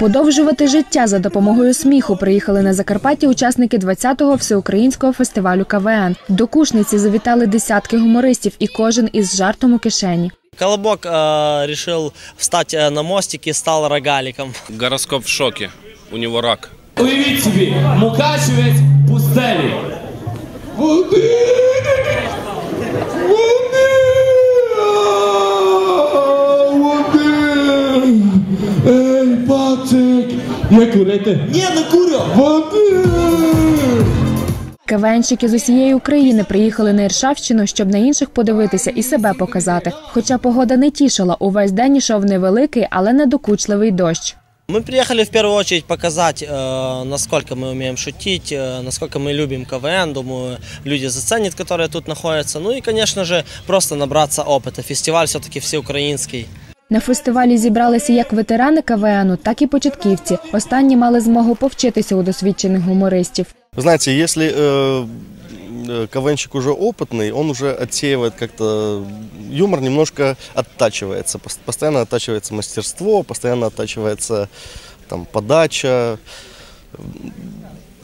Подовжувати життя за допомогою сміху приїхали на Закарпаття учасники 20-го всеукраїнського фестивалю КВН. До Кушниці завітали десятки гумористів, і кожен із жартом у кишені. Колобок э, решил встать э, на мостик и стал рогаликом. Гороскоп в шоке. У него рак. Уявіть собі, Мукачевець пустелі. Води! пацик! Я курити? Ні, не курю! Води! КВНщики з усієї України приїхали на Іршавщину, щоб на інших подивитися і себе показати. Хоча погода не тішила, увесь день ішов невеликий, але недокучливий дощ. Мы приехали в первую очередь показать, э, насколько мы умеем шутить, э, насколько мы любим КВН. Думаю, люди заценят, которые тут находятся. Ну и, конечно же, просто набраться опыта. Фестиваль все-таки всеукраинский. На фестивалі зібралися як ветерани КВНу, так і початківці. Останні мали змогу повчитися у досвідчених гумористів. Вы знаете, если э, э, КВНщик уже опытный, он уже отсеивает как-то... Юмор немножко оттачивается. Пос- Постоянно оттачивается мастерство, постоянно оттачивается там, подача, м,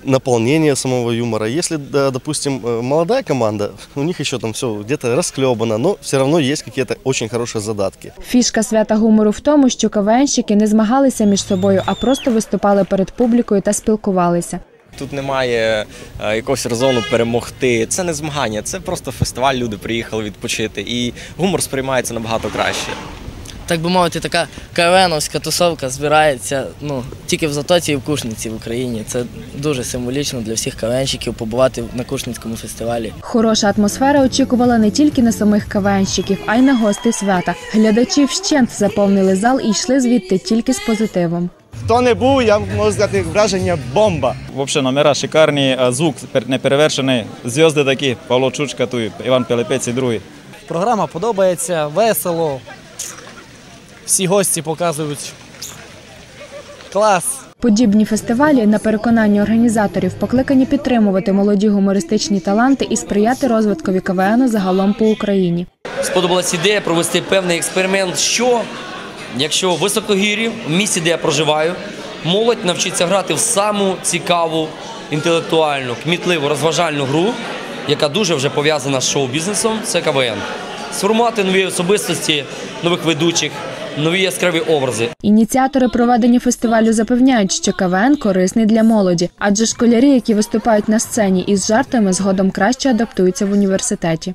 наполнение самого юмора. Если, да, допустим, э, молодая команда, у них еще там все где-то расклебано, но все равно есть какие-то очень хорошие задатки. Фішка свята гумору в тому, що КВНщики не змагалися між собою, а просто виступали перед публікою та спілкувалися. Тут немає е, якогось резону перемогти. Це не змагання, це просто фестиваль. Люди приїхали відпочити, і гумор сприймається набагато краще. Так би мовити, така кавеновська тусовка збирається ну, тільки в Затоці і в Кушниці в Україні. Це дуже символічно для всіх кавенщиків побувати на Кушницькому фестивалі. Хороша атмосфера очікувала не тільки на самих КВНщиків, а й на гостей свята. Глядачі вщент заповнили зал і йшли звідти тільки з позитивом. Хто не був, я можу сказати, враження бомба. Взагалі номера шикарні, а звук пер- неперевершений. Зв'язки такі, Павло Чучка, тут Іван Пилипець і другий. Програма подобається, весело. Всі гості показують клас. Подібні фестивалі, на переконання організаторів, покликані підтримувати молоді гумористичні таланти і сприяти розвиткові КВНу загалом по Україні. сподобалась ідея провести певний експеримент, що якщо в високогір'ї, в місті, де я проживаю, молодь навчиться грати в саму цікаву, інтелектуальну, кмітливу, розважальну гру, яка дуже вже пов'язана з шоу-бізнесом, це КВН. Сформувати нові особистості, нових ведучих, нові яскраві образи. Ініціатори проведення фестивалю запевняють, що КВН корисний для молоді, адже школярі, які виступають на сцені із жартами, згодом краще адаптуються в університеті.